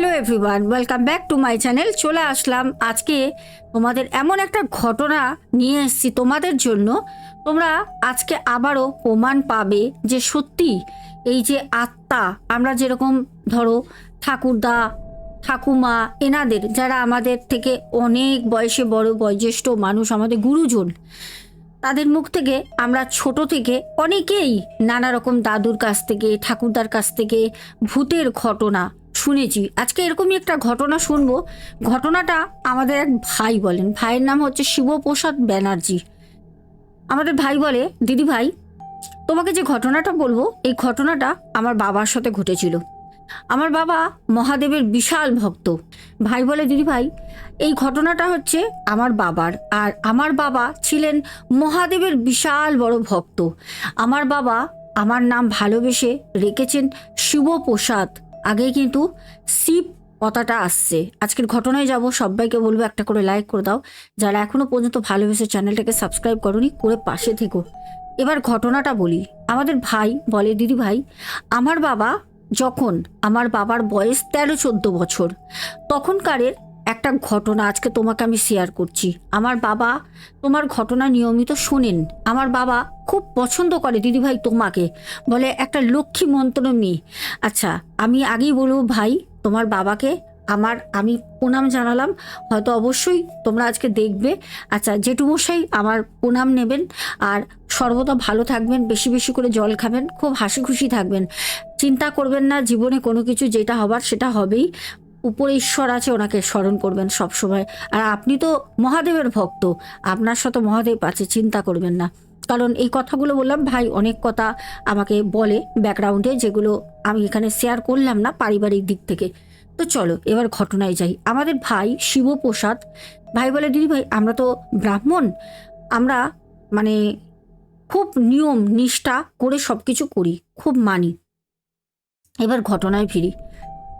Hello everyone welcome back to my channel চলে আসলাম আজকে তোমাদের এমন একটা ঘটনা নিয়ে এসেছি তোমাদের জন্য। তোমরা আজকে আবারও প্রমাণ পাবে যে সত্যি এই যে আত্মা, আমরা যেরকম ধরো ঠাকুরদা, ঠাকুমা, এনাদের যারা আমাদের থেকে অনেক বয়সে বড়, বয়োজ্যেষ্ঠ মানুষ, আমাদের গুরুজন, তাদের মুখ থেকে আমরা ছোট থেকে অনেকেই নানা রকম দাদুর কাছ থেকে, ঠাকুরদার কাছ থেকে ভূতের ঘটনা শুনেছি। আজকে এরকমই একটা ঘটনা শুনব। ঘটনাটা আমাদের এক ভাই বলেন। ভাইয়ের নাম হচ্ছে শিবপ্রসাদ ব্যানার্জি। আমাদের ভাই বলে, দিদি ভাই, তোমাকে যে ঘটনাটা বলব, এই ঘটনাটা আমার বাবার সাথে ঘটেছিল। আমার বাবা মহাদেবের বিশাল ভক্ত। ভাই বলে, দিদি ভাই, এই ঘটনাটা হচ্ছে আমার বাবার, আর আমার বাবা ছিলেন মহাদেবের বিশাল বড় ভক্ত। আমার বাবা আমার নাম ভালোবেসে রেখেছেন শিবপ্রসাদ। আগে কিন্তু শিব কথাটা আসছে। আজকের ঘটনায় যাব, সবাইকে বলব একটা করে লাইক করে দাও। যারা এখনও পর্যন্ত ভালোবেসে চ্যানেলটাকে সাবস্ক্রাইব করনি, করে পাশে থেকো। এবার ঘটনাটা বলি। আমাদের ভাই বলে, দিদি ভাই, আমার বাবা যখন, আমার বাবার বয়স তেরো চোদ্দ বছর, তখনকারের একটা ঘটনা আজকে তোমাকে আমি শেয়ার করছি। আমার বাবা, তোমার ঘটনা নিয়মিত শোনেন। আমার বাবা খুব পছন্দ করে দিদিভাই তোমাকে। বলে একটা লক্ষ্মী মন্ত্র মেয়ে আচ্ছা আমি আগেই বলব ভাই, তোমার বাবাকে আমার, আমি প্রণাম জানালাম। হয়তো অবশ্যই তোমরা আজকে দেখবে। আচ্ছা জেঠুমশাই আমার প্রণাম নেবেন। আর সর্বদা ভালো থাকবেন, বেশি বেশি করে জল খাবেন, খুব হাসি খুশি থাকবেন। চিন্তা করবেন না, জীবনে কোনো কিছু যেটা হবার সেটা হবেই। উপরে ঈশ্বর আছে, ওনাকে স্মরণ করবেন সব সময় আর আপনি তো মহাদেবের ভক্ত, আপনার সাথে মহাদেব আছে, চিন্তা করবেন না। কারণ এই কথাগুলো বললাম, ভাই অনেক কথা আমাকে বলে ব্যাকগ্রাউন্ডে যেগুলো আমি এখানে শেয়ার করলাম না পারিবারিক দিক থেকে। তো চলো, এবার ঘটনায় যাই। আমাদের ভাই শিবপ্রসাদ, ভাই বলে, দিদি ভাই, আমরা তো ব্রাহ্মণ। আমরা মানে খুব নিয়ম, নিষ্ঠা করে সব কিছু করি, খুব মানি। এবার ঘটনায় ফিরি।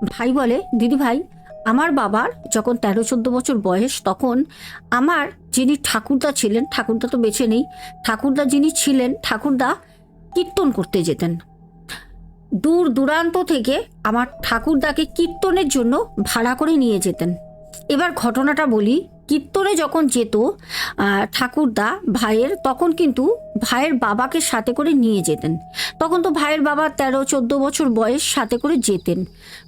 ভাই বলে, দিদি ভাই, আমার বাবার যখন তেরো, চোদ্দ বছর বয়স, তখন আমার যিনি ঠাকুরদা ছিলেন, ঠাকুরদা তো বেছে নেই, ঠাকুরদা যিনি ছিলেন, ঠাকুরদা কীর্তন করতে যেতেন। দূর দূরান্ত থেকে আমার ঠাকুরদাকে কীর্তনের জন্য ভাড়া করে নিয়ে যেতেন। এবার ঘটনাটা বলি কীর্তনে যখন যেত ঠাকুরদা ভাইয়ের, তখন কিন্তু ভাইয়ের বাবাকে সাথে করে নিয়ে যেতেন। তখন তো ভাইয়ের বাবা তেরো, চোদ্দ বছর বয়স সাথে করে যেতেন।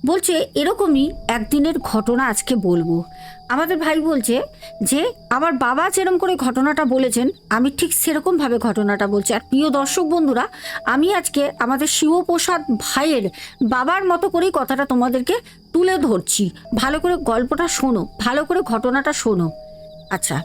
বলছে, এরকমই একদিনের ঘটনা আজকে বলব। আমাদের ভাই বলছে যে, আমার বাবা যেরকম করে ঘটনাটা বলেছেন, আমি ঠিক সেরকমভাবে ঘটনাটা বলছি। আর প্রিয় দর্শক বন্ধুরা, আমি আজকে আমাদের শিবপ্রসাদ ভাইয়ের বাবার মতো করেই কথাটা তোমাদেরকে তুলে ধরছি। ভালো করে গল্পটা শোনো, ভালো করে ঘটনাটা শোনো। আচ্ছা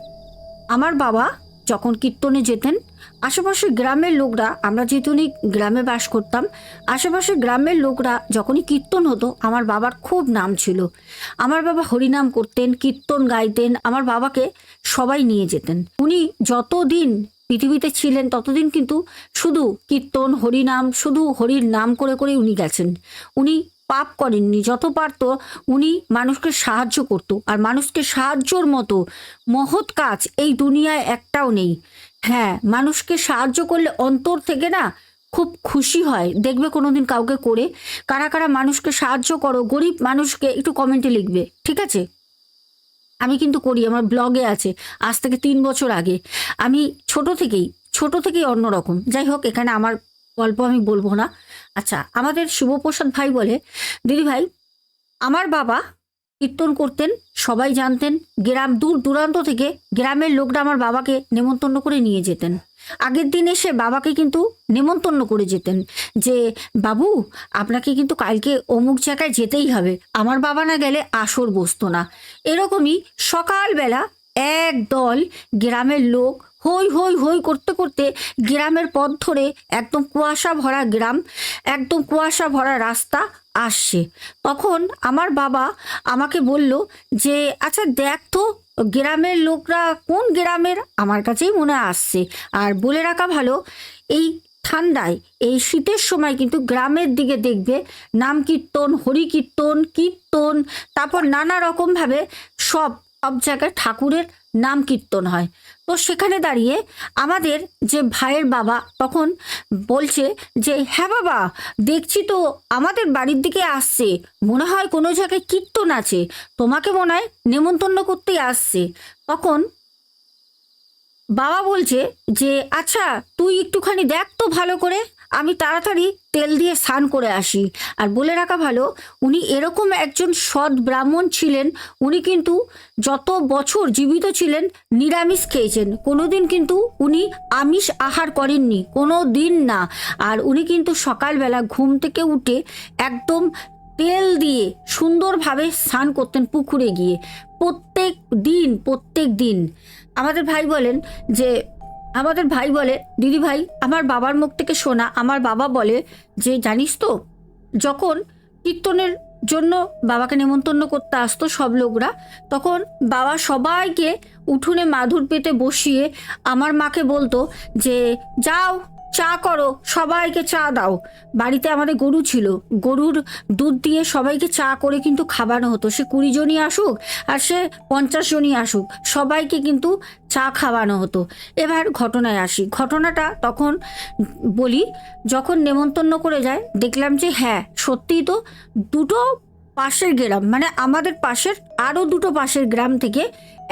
আমার বাবা যখন কীর্তনে যেতেন, আশেপাশের গ্রামের লোকরা, আমরা যেহেতু উনি গ্রামে বাস করতাম, আশেপাশের গ্রামের লোকরা যখনই কীর্তন হতো, আমার বাবার খুব নাম ছিল। আমার বাবা হরিনাম করতেন, কীর্তন গাইতেন, আমার বাবাকে সবাই নিয়ে যেতেন। উনি যতদিন পৃথিবীতে ছিলেন, ততদিন কিন্তু শুধু কীর্তন, হরিনাম, শুধু হরির নাম করে করে উনি গেছেন। উনি পাপ করেননি। যত পারত উনি মানুষকে সাহায্য করত, আর মানুষকে সাহায্যর মতো মহৎ কাজ এই দুনিয়ায় একটাও নেই। হ্যাঁ মানুষকে সাহায্য করলে অন্তর থেকে না খুব খুশি হয়। দেখবে কোনোদিন কাউকে করে, কারা কারা মানুষকে সাহায্য করো, গরিব মানুষকে একটু কমেন্টে লিখবে, ঠিক আছে? আমি কিন্তু করি, আমার ব্লগে আছে, আজ থেকে তিন বছর আগে। আমি ছোট থেকেই ছোট থেকেই অন্যরকম। যাই হোক, এখানে আমার গল্প আমি বলব না। আচ্ছা আমাদের শুভপ্রসাদ ভাই বলে, দিদি ভাই, আমার বাবা কীর্তন করতেন, সবাই জানতেন, গ্রাম দূর দূরান্ত থেকে গ্রামের লোকরা আমার বাবাকে নেমন্তন্ন করে নিয়ে যেতেন। আগের দিন এসে বাবাকে কিন্তু নেমন্তন্ন করে যেতেন যে, বাবু, আপনাকে কিন্তু কালকে অমুক জায়গায় যেতেই হবে, আমার বাবা না গেলে আসর বসতো না। এরকমই সকালবেলা এক দল গ্রামের লোক হই হই হই করতে করতে গ্রামের পথ ধরে একদম কুয়াশা ভরা গ্রাম, একদম কুয়াশা ভরা রাস্তা আসছে। তখন আমার বাবা আমাকে বলল যে আচ্ছা দেখ তো, গ্রামের লোকরা কোন গ্রামের? আমার কাছেই মনে আসছে। আর বলে রাখা ভালো, এই ঠান্ডায়, এই শীতের সময় কিন্তু গ্রামের দিকে দেখবে নাম কীর্তন, হরি কীর্তন কীর্তন, তারপর নানা রকমভাবে সব সব জায়গায় ঠাকুরের নাম কীর্তন হয়। তো সেখানে দাঁড়িয়ে আমাদের যে ভাইয়ের বাবা তখন বলছে যে হ্যাঁ বাবা, দেখছি তো আমাদের বাড়ির দিকে আসছে। মনে হয় কোনো জায়গায় কীর্তন আছে। তোমাকে মনে হয় নেমন্তন্ন করতেই আসছে। তখন বাবা বলছে যে আচ্ছা তুই একটুখানি দেখ তো ভালো করে। আমি তাড়াতাড়ি তেল দিয়ে স্নান করে আসি। আর বলে রাখা ভালো, উনি এরকম একজন সৎ ব্রাহ্মণ ছিলেন, উনি কিন্তু যত বছর জীবিত ছিলেন, নিরামিষ খেয়েছেন। কোনো দিন কিন্তু উনি আমিষ আহার করেননি, কোনো দিন না। আর উনি কিন্তু সকালবেলা ঘুম থেকে উঠে একদম তেল দিয়ে সুন্দরভাবে স্নান করতেন পুকুরে গিয়ে। প্রত্যেক দিন প্রত্যেক দিন। আমাদের ভাই বলেন যে আমাদের ভাই বলে, দিদি ভাই, আমার বাবার মুখ থেকে শোনা, আমার বাবা বলে যে, জানিস তো, যখন কীর্তনের জন্য বাবাকে নেমন্তন্ন করতে আসতো সব লোকরা, তখন বাবা সবাইকে উঠোনে মাধুর পেতে বসিয়ে আমার মাকে বলতো যে, যাও চা করো, সবাইকে চা দাও। বাড়িতে আমাদের গরু ছিল। গরুর দুধ দিয়ে সবাইকে চা করে কিন্তু খাওয়ানো হতো। সে কুড়ি জনই আসুক আর সে পঞ্চাশ জনই আসুক, সবাইকে কিন্তু চা খাওয়ানো হতো। এবার ঘটনায় আসি। ঘটনাটা তখন বলি, যখন নেমন্তন্ন করে যায়, দেখলাম যে হ্যাঁ সত্যিই তো দুটো পাশের গ্রাম মানে আমাদের পাশের আরও দুটো পাশের গ্রাম থেকে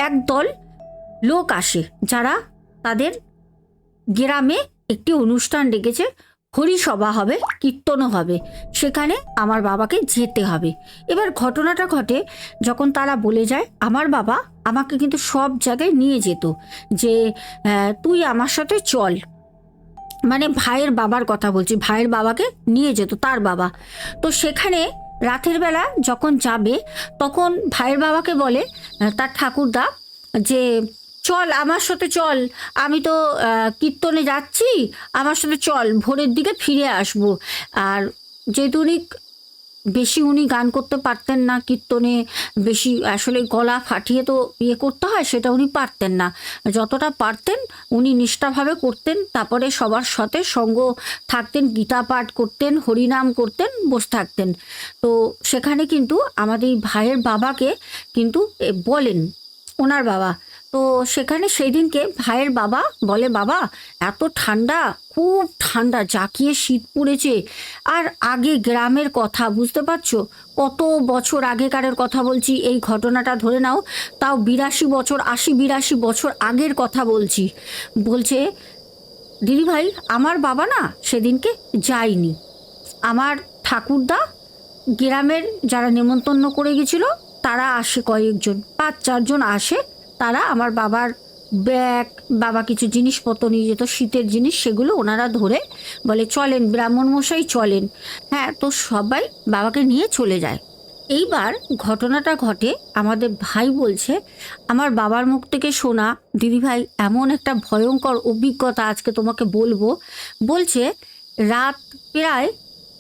এক দল লোক আসে, যারা তাদের গ্রামে একটি অনুষ্ঠান ডেকেছে, হরিসভা হবে, কীর্তনও হবে। সেখানে আমার বাবাকে যেতে হবে। এবার ঘটনাটা ঘটে, যখন তারা বলে যায়, আমার বাবা আমাকে কিন্তু সব জায়গায় নিয়ে যেত, যে তুই আমার সাথে চল। মানে ভাইয়ের বাবার কথা বলছি, ভাইয়ের বাবাকে নিয়ে যেত, তার বাবা। তো সেখানে রাতের বেলা যখন যাবে, তখন ভাইয়ের বাবাকে বলে, তার ঠাকুরদা, যে চল, আমার সাথে চল। আমি তো কীর্তনে যাচ্ছি, আমার সাথে চল, ভোরের দিকে ফিরে আসব। আর যেহেতু উনি বেশি উনি গান করতে পারতেন না, কীর্তনে বেশি, আসলে গলা ফাটিয়ে তো ইয়ে করতে হয়, সেটা উনি পারতেন না। যতটা পারতেন, উনি নিষ্ঠাভাবে করতেন, তারপরে সবার সাথে সঙ্গ থাকতেন, গীতা পাঠ করতেন, হরিনাম করতেন, বসে থাকতেন। তো সেখানে কিন্তু আমাদের ভাইয়ের বাবাকে কিন্তু বলেন, ওনার বাবা তো সেখানে সেই দিনকে ভাইয়ের বাবা বলে, বাবা, এত ঠান্ডা, খুব ঠান্ডা, জাকিয়ে শীত পড়েছে। আর আগে গ্রামের কথা, বুঝতে পারছ? কত বছর আগেকারের কথা বলছি, এই ঘটনাটা ধরে নাও। তাও বিরাশি বছর, আশি বিরাশি বছর আগের কথা বলছি। বলছে, দিদি ভাই, আমার বাবা না সেদিনকে যায়নি। আমার ঠাকুরদা গ্রামের যারা নেমন্তন্ন করে গেছিল, তারা আসে কয়েকজন, পাঁচ চারজন আসে তারা আমার বাবার ব্যাগ, বাবা কিছু জিনিসপত্র নিয়ে যেত, শীতের জিনিস সেগুলো ওনারা ধরে বলে, চলেন, ব্রাহ্মণ মশাই, চলেন। হ্যাঁ তো সবাই বাবাকে নিয়ে চলে যায়। এইবার ঘটনাটা ঘটে, আমাদের ভাই বলছে, আমার বাবার মুখ থেকে শোনা দিদিভাই এমন একটা ভয়ঙ্কর অভিজ্ঞতা আজকে তোমাকে বলব। বলছে, রাত প্রায়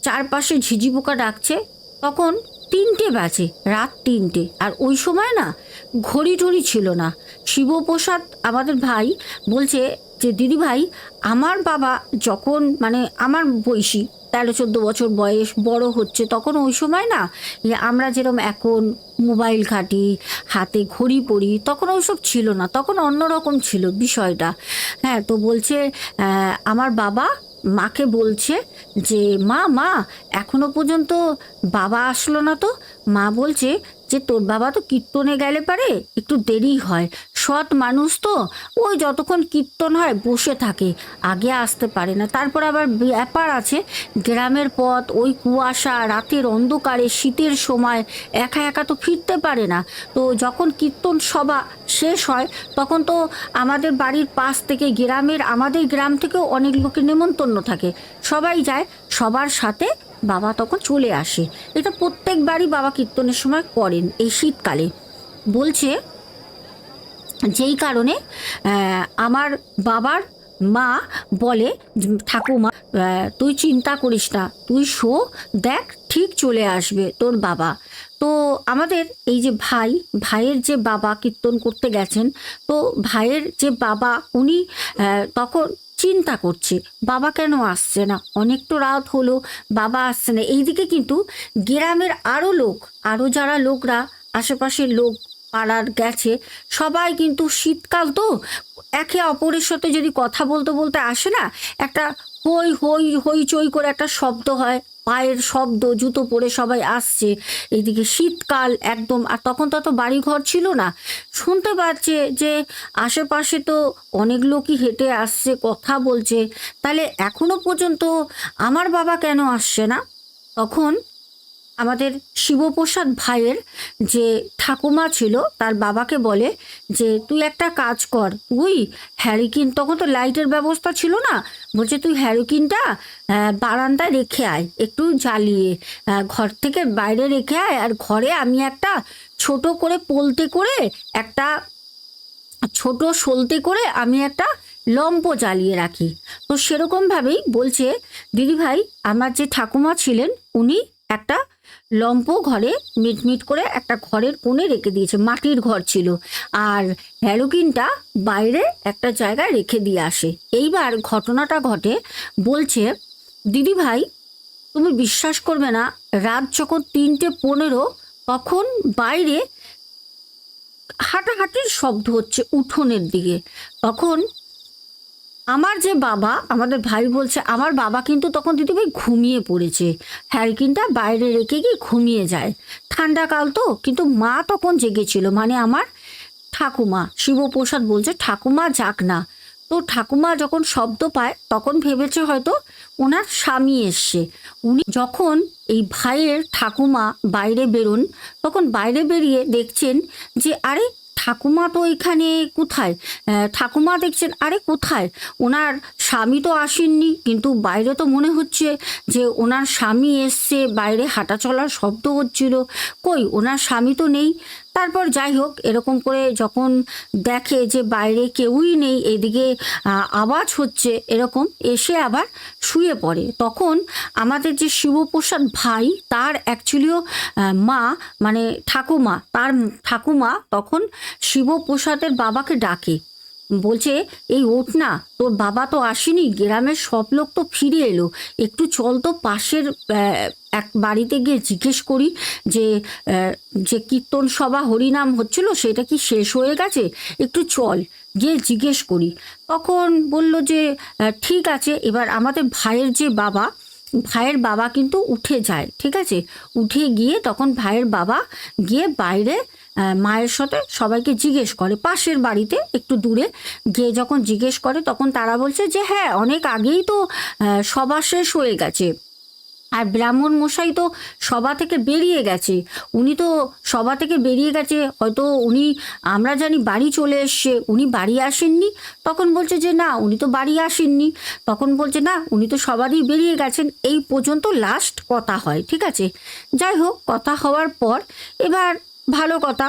চারপাশে ঝিঝি পোকা ডাকছে, তখন তিনটে বাজে, রাত তিনটে। আর ওই সময় না ঘড়ি টড়ি ছিল না। শিবপ্রসাদ আমাদের ভাই বলছে যে, দিদি ভাই, আমার বাবা যখন মানে আমার বয়সী, তেরো, চোদ্দ বছর বয়স, বড় হচ্ছে, তখন ওই সময় না আমরা যেরকম এখন মোবাইল ঘাঁটি, হাতে ঘড়ি পরি তখন ওইসব ছিল না। তখন অন্যরকম ছিল বিষয়টা। হ্যাঁ তো বলছে আমার বাবা মাকে বলছে যে মা মা এখনও পর্যন্ত বাবা আসলো না তো? মা বলছে যে তোর বাবা তো কীর্তনে গেলে পারে, একটু দেরি হয়। সৎ মানুষ তো, ওই যতক্ষণ কীর্তন হয় বসে থাকে, আগে আসতে পারে না। তারপর আবার ব্যাপার আছে, গ্রামের পথ, ওই কুয়াশা, রাতের অন্ধকারে, শীতের সময়, একা একা তো ফিরতে পারে না। তো যখন কীর্তন সভা শেষ হয়, তখন তো আমাদের বাড়ির পাশ থেকে, গ্রামের, আমাদের গ্রাম থেকেও অনেক লোকের নেমন্তন্ন থাকে। সবাই যায়, সবার সাথে বাবা তখন চলে আসে। এটা প্রত্যেকবারই বাবা কীর্তনের সময় করেন এই শীতকালে। বলছে, যেই কারণে আমার বাবার মা বলে, ঠাকুমা তুই চিন্তা করিস না, তুই শো, দেখ, ঠিক চলে আসবে তোর বাবা। তো আমাদের এই যে ভাই, ভাইয়ের যে বাবা কীর্তন করতে গেছেন, তো ভাইয়ের যে বাবা, উনি তখন চিন্তা করছে। বাবা কেন আসছে না? অনেক তো রাত হলো, বাবা আসছে না। এইদিকে কিন্তু গ্রামের আরও লোক আরও যারা লোকরা, আশেপাশের লোক পাড়ার গেছে, সবাই কিন্তু শীতকাল তো, একে অপরের সাথে যদি কথা বলতে বলতে আসে না, একটা হই হই হইচই করে একটা শব্দ হয়। পায়ের শব্দ, জুতো পরে সবাই আসছে। এইদিকে শীতকাল একদম, আর তখন তো অত বাড়িঘর ছিল না। শুনতে পাচ্ছে যে আশেপাশে তো অনেক লোকই হেঁটে আসছে, কথা বলছে। তাহলে এখনও পর্যন্ত আমার বাবা কেন আসছে না? তখন আমাদের শিবপ্রসাদ ভাইয়ের যে ঠাকুমা ছিল, তার বাবাকে বলে যে, তুই একটা কাজ কর, তুই হ্যারিকিন তখন তো লাইটের ব্যবস্থা ছিল না। বলছে, তুই হ্যারিকিনটা বারান্দায় রেখে আয়, একটু জ্বালিয়ে ঘর থেকে বাইরে রেখে আয়, আর ঘরে আমি একটা ছোট করে পোলতে করে, একটা ছোট সলতে করে আমি একটা লম্প জ্বালিয়ে রাখি। তো সেরকমভাবেই বলছে, দিদিভাই, আমার যে ঠাকুমা ছিলেন, উনি একটা লম্প ঘরে মিটমিট করে একটা ঘরের কোণে রেখে দিয়েছে, মাটির ঘর ছিল। আর হ্যালোকিনটা বাইরে একটা জায়গায় রেখে দিয়ে আসে। এইবার ঘটনাটা ঘটে, বলছে দিদিভাই তুমি বিশ্বাস করবে না, রাত যখন তিনটে পনেরো তখন বাইরে হাঁটাহাঁটির শব্দ হচ্ছে উঠোনের দিকে। তখন আমার যে বাবা, আমাদের ভাই বলছে, আমার বাবা কিন্তু তখন দিদিভাই ঘুমিয়ে পড়েছে। হ্যারিকিনটা বাইরে রেখে গিয়ে ঘুমিয়ে যায়। ঠান্ডাকাল তো, কিন্তু মা তখন জেগেছিল। মানে আমার ঠাকুমা, শিবপ্রসাদ বলছে, ঠাকুমা যাক না। তো ঠাকুমা যখন শব্দ পায়, তখন ভেবেছে হয়তো ওনার স্বামী এসছে। উনি যখন এই ভাইয়ের ঠাকুমা বাইরে বেরোন, তখন বাইরে বেরিয়ে দেখছেন যে, আরে ঠাকুমা তো এখানে কোথায়? ঠাকুমা দেখছেন, আরে কোথায়? ওনার স্বামী তো আসেননি, কিন্তু বাইরে তো মনে হচ্ছে যে ওনার স্বামী এসছে, বাইরে হাঁটা চলার শব্দ হচ্ছিল। কই, ওনার স্বামী তো নেই। তারপর যাই হোক এরকম করে যখন দেখে যে বাইরে কেউই নেই, এদিকে আওয়াজ হচ্ছে এরকম, এসে আবার শুয়ে পড়ে। তখন আমাদের যে শিবপ্রসাদ ভাই, তার অ্যাকচুয়ালিও মা মানে ঠাকুমা, তার ঠাকুমা তখন শিবপ্রসাদের বাবাকে ডাকে। বলছে, এই ওঠ না, তোর বাবা তো আসেনি, গ্রামের সব লোক তো ফিরে এলো। একটু চল তো পাশের এক বাড়িতে গিয়ে জিজ্ঞেস করি যে যে কীর্তন সভা হরিনাম হচ্ছিল, সেটা কি শেষ হয়ে গেছে? একটু চল। গিয়ে জিজ্ঞেস করি। তখন বলল যে ঠিক আছে, এবার আমাদের ভাইয়ের যে বাবা, ভাইয়ের বাবা কিন্তু উঠে যায়, ঠিক আছে? উঠে গিয়ে তখন ভাইয়ের বাবা গিয়ে বাইরে মায়ের সাথে সবাইকে জিজ্ঞেস করে। পাশের বাড়িতে একটু দূরে গিয়ে যখন জিজ্ঞেস করে তখন তারা বলছে যে হ্যাঁ অনেক আগেই তো সভা শেষ হয়ে গেছে। আর ব্রাহ্মণ মশাই তো সভা থেকে বেরিয়ে গেছে। উনি তো সভা থেকে বেরিয়ে গেছে। হয়তো উনি, আমরা জানি বাড়ি চলে এসছে। উনি বাড়ি আসেননি। তখন বলছে যে, না, উনি তো বাড়ি আসেননি। তখন বলছে, না, উনি তো সবারই বেরিয়ে গেছেন। এই পর্যন্ত লাস্ট কথা হয়, ঠিক আছে? যাই হোক, কথা হওয়ার পর এবার ভালো কথা।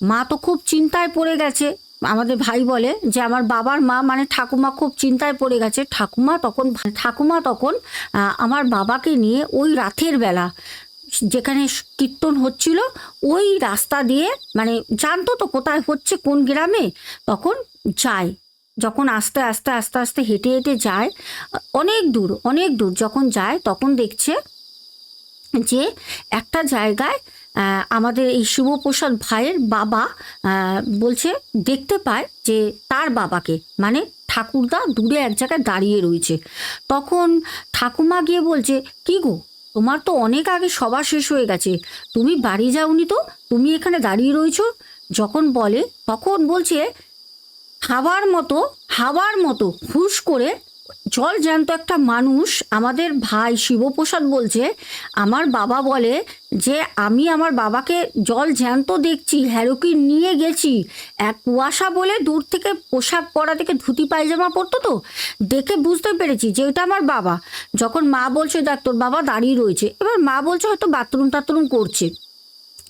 মা তো খুব চিন্তায় পড়ে গেছে। আমাদের ভাই বলে যে, আমার বাবার মা মানে ঠাকুমা খুব চিন্তায় পড়ে গেছে। ঠাকুমা তখন ঠাকুমা তখন আমার বাবাকে নিয়ে ওই রাতের বেলা যেখানে কীর্তন হচ্ছিল, ওই রাস্তা দিয়ে মানে জানতো তো কোথায় হচ্ছে, কোন গ্রামে, তখন যায়। যখন আস্তে আস্তে আস্তে আস্তে হেঁটে হেঁটে যায়, অনেক দূর অনেক দূর যখন যায়, তখন দেখছে যে একটা জায়গায় আমাদের এই শিবপ্রসাদ ভাইয়ের বাবা বলছে, দেখতে পায় যে তার বাবাকে মানে ঠাকুরদা দূরে এক জায়গায় দাঁড়িয়ে রয়েছে। তখন ঠাকুমা গিয়ে বলছে, কি গো, তোমার তো অনেক আগে সভা শেষ হয়ে গেছে। তুমি বাড়ি যাওনি তো, তুমি এখানে দাঁড়িয়ে রয়েছো? যখন বলে, তখন বলছে, হাওয়ার মতো হাওয়ার মতো, হুশ করে জল জ্যান্ত একটা মানুষ আমাদের ভাই শিবপ্রসাদ বলছে, আমার বাবা বলে যে, আমি আমার বাবাকে জল জ্যান্ত দেখছি, হ্যারোকিন নিয়ে গেছি। এক কুয়াশা বলে দূর থেকে পোশাক পরা থেকে ধুতি পায়জামা পরতো তো। দেখে বুঝতে পেরেছি যে, এটা আমার বাবা। যখন মা বলছে, দেখ, তোর বাবা দাঁড়িয়ে রয়েছে। এবার মা বলছে, হয়তো বাথরুম টাথরুম করছে।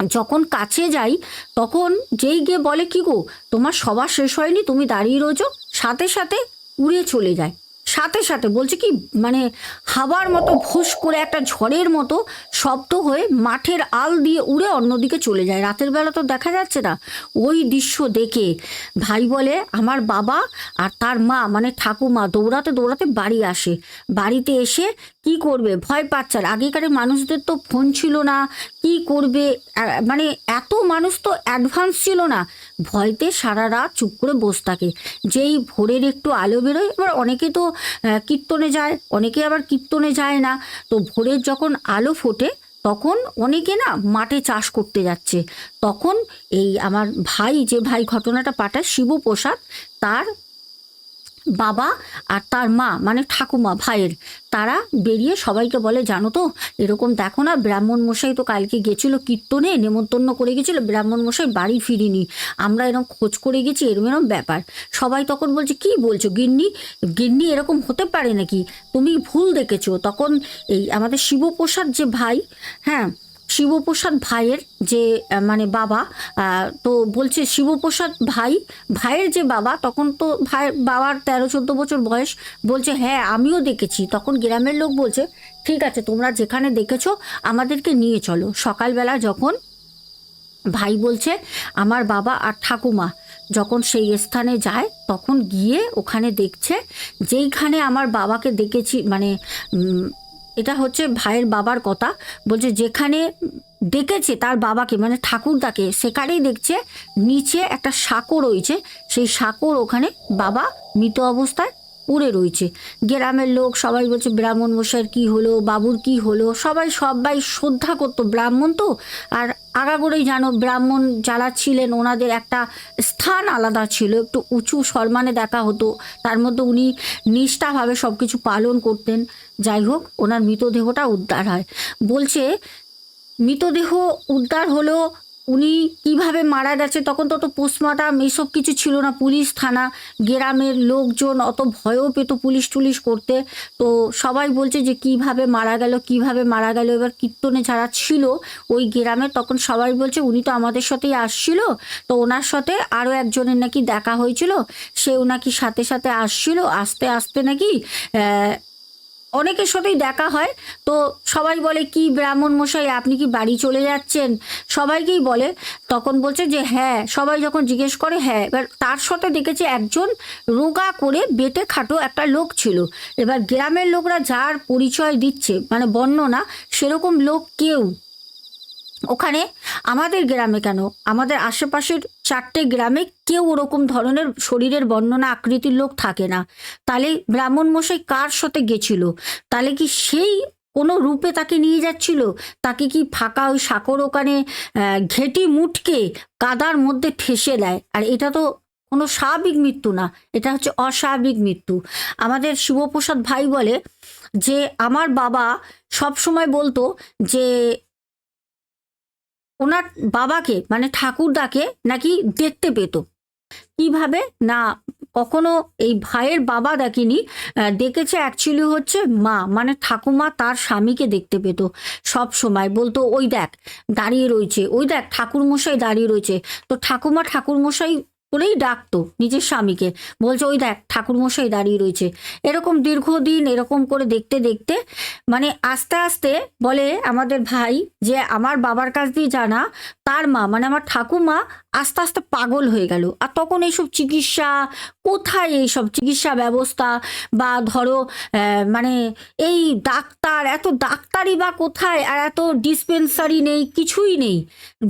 যখন কাছে যাই, তখন যেই গিয়ে বলে, কি গো, তোমার সবার শেষ হয়নি, তুমি দাঁড়িয়ে রয়েছো? সাথে সাথে উড়ে চলে যায়। সাথে সাথে বলছে কি মানে হাওয়ার মতো ফুস করে একটা ঝড়ের মতো শব্দ হয়ে মাঠের আল দিয়ে উড়ে অন্যদিকে চলে যায়। রাতের বেলা তো দেখা যাচ্ছে না। ওই দৃশ্য দেখে ভাই বলে, আমার বাবা আর তার মা মানে ঠাকুমা, দৌড়াতে দৌড়াতে বাড়ি আসে। বাড়িতে এসে কি করবে? ভয় পাচ্ছে। আর আগেকার মানুষদের তো ফোন ছিল না। কি করবে? মানে এত মানুষ তো অ্যাডভান্স ছিল না। ভয়তে সারা রাত চুপ করে বসে থাকে। যেই ভোরের একটু আলো বেরোয়, এবার অনেকে তো কীর্তনে যায়, অনেকে আবার কীর্তনে যায় না। তো ভোরের যখন আলো ফোটে, তখন অনেকে না মাঠে চাষ করতে যাচ্ছে। তখন এই আমার ভাই, যে ভাই ঘটনাটা পাঠায়, শিবপ্রসাদ, তার বাবা আর তার মা মানে ঠাকুমা, ভাইয়ের। তারা বেরিয়ে সবাইকে বলে, জানো তো, এরকম দেখো না, ব্রাহ্মণ মশাই তো কালকে গেছিল কীর্তনে, নেমন্তন্ন করে গেছিল, ব্রাহ্মণ মশাই বাড়ি ফিরিনি। আমরা এরকম খোঁজ করে গেছি এরকম এরকম ব্যাপার। সবাই তখন বলছে, কি বলছো গিন্নি? গিন্নি এরকম হতে পারে নাকি? তুমি ভুল দেখেছ। তখন এই আমাদের শিবপ্রসাদ যে ভাই হ্যাঁ শিবপ্রসাদ ভাইয়ের যে মানে বাবা তো বলছে শিবপ্রসাদ ভাই, ভাইয়ের যে বাবা, তখন তো ভাই বাবার তেরো, চোদ্দ বছর বয়স, বলছে হ্যাঁ আমিও দেখেছি। তখন গ্রামের লোক বলছে, ঠিক আছে, তোমরা যেখানে দেখেছ, আমাদেরকে নিয়ে চলো। সকালবেলা যখন ভাই বলছে, আমার বাবা আর ঠাকুমা যখন সেই স্থানে যায়, তখন গিয়ে ওখানে দেখছে, যেইখানে আমার বাবাকে দেখেছি মানে এটা হচ্ছে ভাইয়ের বাবার কথা। বলছে, যেখানে দেখেছে তার বাবাকে মানে ঠাকুরদাকে, সেখানেই দেখছে নিচে একটা সাঁকো রয়েছে। সেই সাঁকোর ওখানে বাবা মৃত অবস্থায় পড়ে রয়েছে। গ্রামের লোক সবাই বলছে, ব্রাহ্মণ মশাইয়ের কি হলো? বাবুর কি হলো? সবাই সবাই শ্রদ্ধা করতো ব্রাহ্মণ তো। আর আগাগোড়াই জানো, ব্রাহ্মণ যারা ছিলেন, ওনাদের একটা স্থান আলাদা ছিল, একটু উঁচু সম্মানে দেখা হতো। তার মধ্যে উনি নিষ্ঠাভাবে সব কিছু পালন করতেন। যাই হোক, ওনার মৃতদেহটা উদ্ধার হয়। বলছে, মৃতদেহ উদ্ধার হলো উনি কীভাবে মারা গেছে, তখন তো অত পোস্টমর্টম এইসব কিছু ছিল না। পুলিশ, থানা, গ্রামের লোকজন অত ভয়ও পেত পুলিশ টুলিশ করতে। তো সবাই বলছে যে কীভাবে মারা গেল, কীভাবে মারা গেল, এবার কীর্তনে যারা ছিল ওই গ্রামে তখন সবাই বলছে উনি তো আমাদের সাথেই আসছিল। তো ওনার সাথে আরও একজনের নাকি দেখা হয়েছিল সেও নাকি সাথে সাথে আসছিল। আস্তে আস্তে নাকি অনেকের সাথেই দেখা হয়। তো সবাই বলে, কি ব্রাহ্মণ মশাই, আপনি কি বাড়ি চলে যাচ্ছেন? সবাইকেই বলে, তখন বলছে যে হ্যাঁ। সবাই যখন জিজ্ঞেস করে হ্যাঁ। এবার তার সাথে দেখেছে একজন রোগা করে বেটে খাটো একটা লোক ছিল। এবার গ্রামের লোকরা যার পরিচয় দিচ্ছে মানে বর্ণনা, সেরকম লোক কেউ ওখানে আমাদের গ্রামে কেন? আমাদের আশেপাশের চারটে গ্রামে কেউ ওরকম ধরনের শরীরের বর্ণনা আকৃতির লোক থাকে না। তাহলে ব্রাহ্মণ মশাই কার সাথে গেছিল? তাহলে কি সেই কোনো রূপে তাকে নিয়ে যাচ্ছিল? তাকে কি ফাঁকা ওই সাঁকর ওখানে ঘেঁটি মুটকে কাদার মধ্যে ঠেসে দেয়? আর এটা তো কোনো স্বাভাবিক মৃত্যু না, এটা হচ্ছে অস্বাভাবিক মৃত্যু। আমাদের শিবপ্রসাদ ভাই বলে যে, আমার বাবা সব সময় বলতো যে ওনার বাবাকে মানে ঠাকুরদাকে নাকি দেখতে পেত। কীভাবে? না, কখনো এই ভাইয়ের বাবা দেখেনি। দেখেছে অ্যাকচুয়ালি হচ্ছে মা মানে ঠাকুমা তার স্বামীকে দেখতে পেত সব সময়। বলতো, ওই দেখ, দাঁড়িয়ে রয়েছে, ওই দেখ, ঠাকুরমশাই দাঁড়িয়ে রয়েছে। তো ঠাকুমা ঠাকুরমশাই করেই ডাকতো নিজের স্বামীকে। বলছে, ওই দেখ, ঠাকুরমশাই দাঁড়িয়ে রয়েছে। এরকম দীর্ঘদিন এরকম করে দেখতে দেখতে মানে আস্তে আস্তে বলে আমাদের ভাই যে, আমার বাবার কাছ দিয়ে জানা তার মা মানে আমার ঠাকুমা আস্তে আস্তে পাগল হয়ে গেল। আর তখন এইসব চিকিৎসা, কোথায় এইসব চিকিৎসা ব্যবস্থা? বা ধরো মানে এই ডাক্তার, এত ডাক্তারই বা কোথায়? আর এত ডিসপেন্সারি নেই, কিছুই নেই।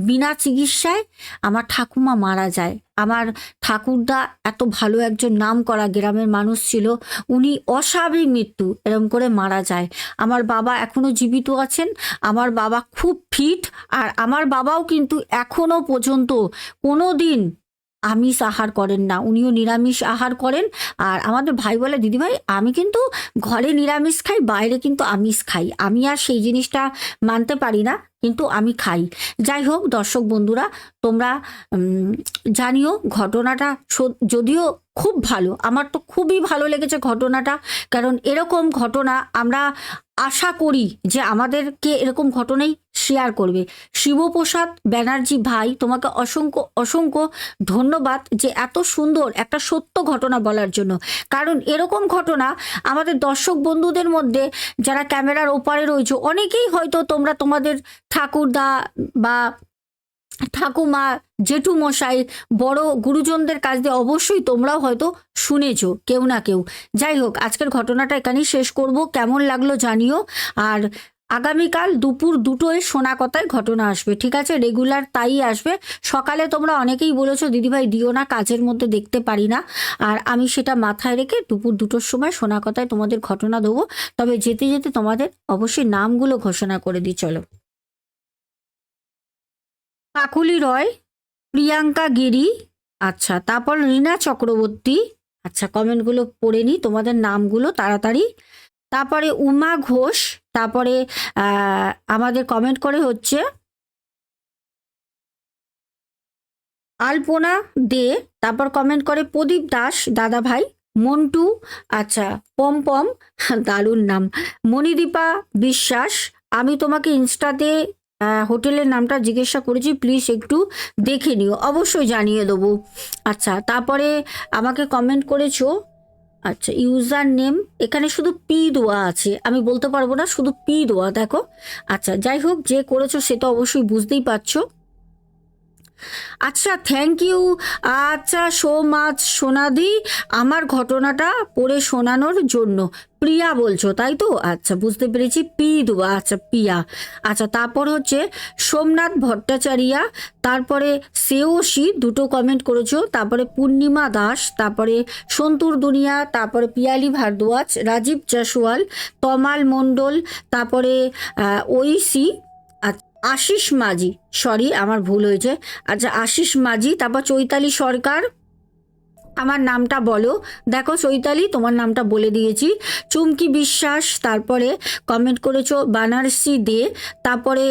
বিনা চিকিৎসায় আমার ঠাকুমা মারা যায়। আমার ঠাকুরদা এত ভালো একজন নাম করা গ্রামের মানুষ ছিল, উনি অস্বাভাবিক মৃত্যু, এরম করে মারা যায়। আমার বাবা এখনও জীবিত আছেন, আমার বাবা খুব ফিট, আর আমার বাবাও কিন্তু এখনও পর্যন্ত কোনো দিন আমিষ আহার করেন না, উনিও নিরামিষ আহার করেন। আর আমাদের ভাই বলে, দিদিভাই, আমি কিন্তু ঘরে নিরামিষ খাই, বাইরে কিন্তু আমিষ খাই। আমি আর সেই জিনিসটা মানতে পারি না। কিন্তু আমি খাই। যাই হোক, দর্শক বন্ধুরা, তোমরা জানিও ঘটনাটা যদিও খুব ভালো, আমার তো খুবই ভালো লেগেছে ঘটনাটা, কারণ এরকম ঘটনা আমরা আশা করি যে আমাদেরকে এরকম ঘটনাই শেয়ার করবে। শিবপ্রসাদ ব্যানার্জি ভাই, তোমাকে অসংখ্য অসংখ্য ধন্যবাদ যে এত সুন্দর একটা সত্য ঘটনা বলার জন্য। কারণ এরকম ঘটনা আমাদের দর্শক বন্ধুদের মধ্যে, যারা ক্যামেরার ওপারে রয়েছে, অনেকেই হয়তো তোমরা তোমাদের ঠাকুরদা বা ঠাকুমা জেঠু মশাই বড় গুরুজনদের কাছ দিয়ে অবশ্যই তোমরাও হয়তো শুনেছো, কেউ না কেউ। যাই হোক, আজকের ঘটনাটা এখানেই শেষ করব। কেমন লাগল জানিও। আর আগামীকাল দুপুর দুটোয় সোনা কথায় ঘটনা আসবে, ঠিক আছে? রেগুলার তাই আসবে। সকালে তোমরা অনেকেই বলেছ, দিদিভাই, দিও না, কাজের মধ্যে দেখতে পারি না। আর আমি সেটা মাথায় রেখে দুপুর দুটোর সময় শোনা কথায় তোমাদের ঘটনা দেবো। তবে যেতে যেতে তোমাদের অবশ্যই নামগুলো ঘোষণা করে দিই, চলো। কাকুলি রয়, প্রিয়াঙ্কা গিরি আচ্ছা তারপর রিনা চক্রবর্তী আচ্ছা কমেন্টগুলো পড়ে নিই, তোমাদের নামগুলো তাড়াতাড়ি। তারপরে উমা ঘোষ, তারপরে আমাদের কমেন্ট করে হচ্ছে, আলপনা দে, তারপর কমেন্ট করে প্রদীপ দাস, দাদা ভাই, মন্টু আচ্ছা পমপম দারুণ নাম। মণিদীপা বিশ্বাস, আমি তোমাকে ইনস্টাতে হোটেলের নামটা জিজ্ঞাসা করেছি প্লিজ একটু দেখে নিও, অবশ্যই জানিয়ে দেবো। আচ্ছা তারপরে আমাকে কমেন্ট করেছ আচ্ছা ইউজার নেম এখানে শুধু পি দেওয়া আছে, আমি বলতে পারব না, শুধু পি দেওয়া, দেখো। আচ্ছা যাই হোক, যে করেছ সে তো অবশ্যই বুঝতেই পারছ। আচ্ছা থ্যাংক ইউ আচ্ছা সো মাচ সোনাদি, আমার ঘটনাটা পড়ে শোনানোর জন্য। প্রিয়া বলছো, তাই তো? আচ্ছা বুঝতে পেরেছি পি দেওয়া আচ্ছা পিয়া। আচ্ছা তারপর হচ্ছে সোমনাথ ভট্টাচারিয়া, তারপরে সেওসি দুটো কমেন্ট করেছ, তারপরে পূর্ণিমা দাস, তারপরে সন্তুর দুনিয়া, তারপরে পিয়ালি ভারদ্বাজ, রাজীব জাসওয়াল তমাল মণ্ডল, তারপরে আর আশিস মাঝি। সরি আমার ভুল হয়েছে। আচ্ছা আশিস মাঝি তারপর চৈতালি সরকার। আমার নামটা বলো। দেখো চৈতালি, তোমার নামটা বলে দিয়েছি। চুমকি বিশ্বাস, তারপরে কমেন্ট করেছ বানারসি দে, তারপরে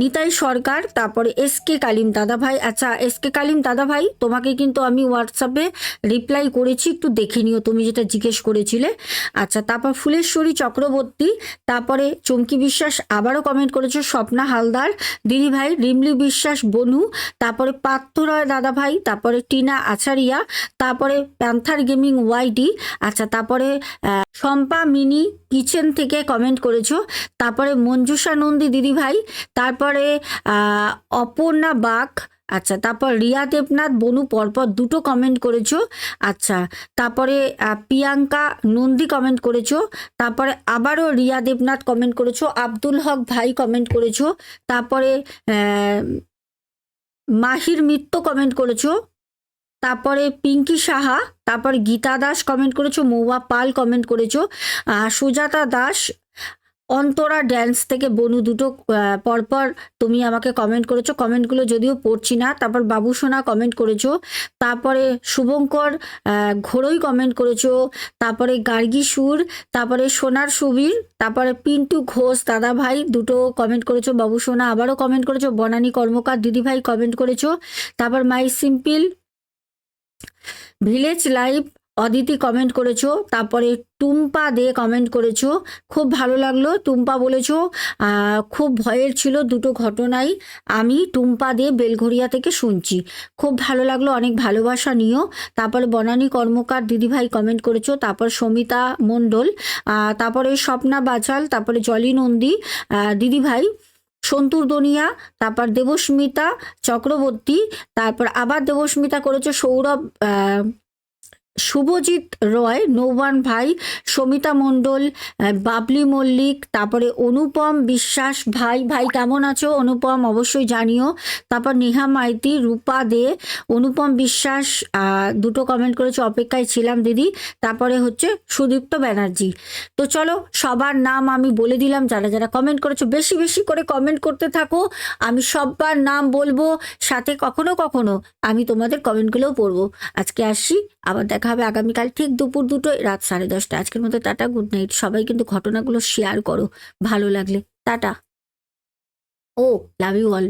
নিতাই সরকার, তারপরে এস কে কালিম দাদাভাই। আচ্ছা এস কে কালিম দাদাভাই, তোমাকে কিন্তু আমি হোয়াটসঅ্যাপে রিপ্লাই করেছি, একটু দেখে নিও তুমি যেটা জিজ্ঞেস করেছিলে। আচ্ছা তারপর ফুলেশ্বরী চক্রবর্তী, তারপরে চুমকি বিশ্বাস, আবারও কমেন্ট করেছ স্বপ্না হালদার, দিদিভাই রিমলি বিশ্বাস, বনু, তারপরে পার্থ রয় দাদাভাই, তারপরে টিনা আচারিয়া, তারপরে প্যান্থার গেমিং ওয়াইডি আচ্ছা তারপরে শম্পা মিনি কিচেন থেকে কমেন্ট করেছ, তারপরে মঞ্জুষা নন্দী দিদিভাই, তারপরে অপর্ণা বাগ আচ্ছা তারপর রিয়া দেবনাথ, বনু পরপর দুটো কমেন্ট করেছ আচ্ছা তারপরে প্রিয়াঙ্কা নন্দী কমেন্ট করেছ, তারপরে আবারও রিয়া দেবনাথ কমেন্ট করেছ, আব্দুল হক ভাই কমেন্ট করেছ, তারপরে মাহির মিত্র কমেন্ট করেছ তারপরে পিঙ্কি সাহা, তারপর গীতা দাস কমেন্ট করেছ, মৌয়া পাল কমেন্ট করেছ সুজাতা দাস, অন্তরা ড্যান্স থেকে বনু দুটো পরপর তুমি আমাকে কমেন্ট করেছ কমেন্টগুলো যদিও পড়ছি না, তারপর বাবু সোনা কমেন্ট করেছ, তারপরে শুভঙ্কর ঘোড়ই কমেন্ট করেছ, তারপরে গার্গী সুর, তারপরে সোনার সুবীর, তারপরে পিন্টু ঘোষ, দাদা ভাই দুটো কমেন্ট করেছ, বাবু সোনা আবারও কমেন্ট করেছ, বনানী কর্মকার দিদি ভাই কমেন্ট করেছ, তারপর my simple village live Aditi comment করেছ, তারপরে টুম্পা দে কমেন্ট করেছ, খুব ভালো লাগল। টুম্পা বলেছ খুব ভয়ের ছিল দুটো ঘটনাই, আমি টুম্পা দে বেলঘরিয়া থেকে শুনছি। খুব ভালো লাগল, অনেক ভালোবাসা নিও। তারপরে বনানী কর্মকার দিদিভাই কমেন্ট করেছ, তারপর সমিতা মণ্ডল তারপরে স্বপ্না বাচাল তারপরে জলি নন্দী দিদিভাই সন্তুর দনিয়া তারপর দেবস্মিতা চক্রবর্তী তারপর আবার দেবস্মিতা করেছে সৌরভ শুভজিৎ রয়, নৌবান ভাই, সমিতা মণ্ডল বাবলি মল্লিক, তারপরে অনুপম বিশ্বাস ভাই। ভাই, কেমন আছো? অনুপম, অবশ্যই জানিও। তারপর নেহা মাইতি, রূপা দে, অনুপম বিশ্বাস দুটো কমেন্ট করেছে, অপেক্ষায় ছিলাম দিদি। তারপরে হচ্ছে সুদীপ্ত ব্যানার্জি। তো চলো, সবার নাম আমি বলে দিলাম। যারা যারা কমেন্ট করেছ, বেশি বেশি করে কমেন্ট করতে থাকো। আমি সবার নাম বলব, সাথে কখনো কখনো আমি তোমাদের কমেন্টগুলোও পড়ব। আজকে আসি আবার দেখা হবে আগামীকাল ঠিক দুপুর দুটোয়, রাত সাড়ে দশটা আজকের মতো টাটা, গুড নাইট। সবাই কিন্তু ঘটনাগুলো শেয়ার করো। ভালো লাগলে। Tata. Oh love you all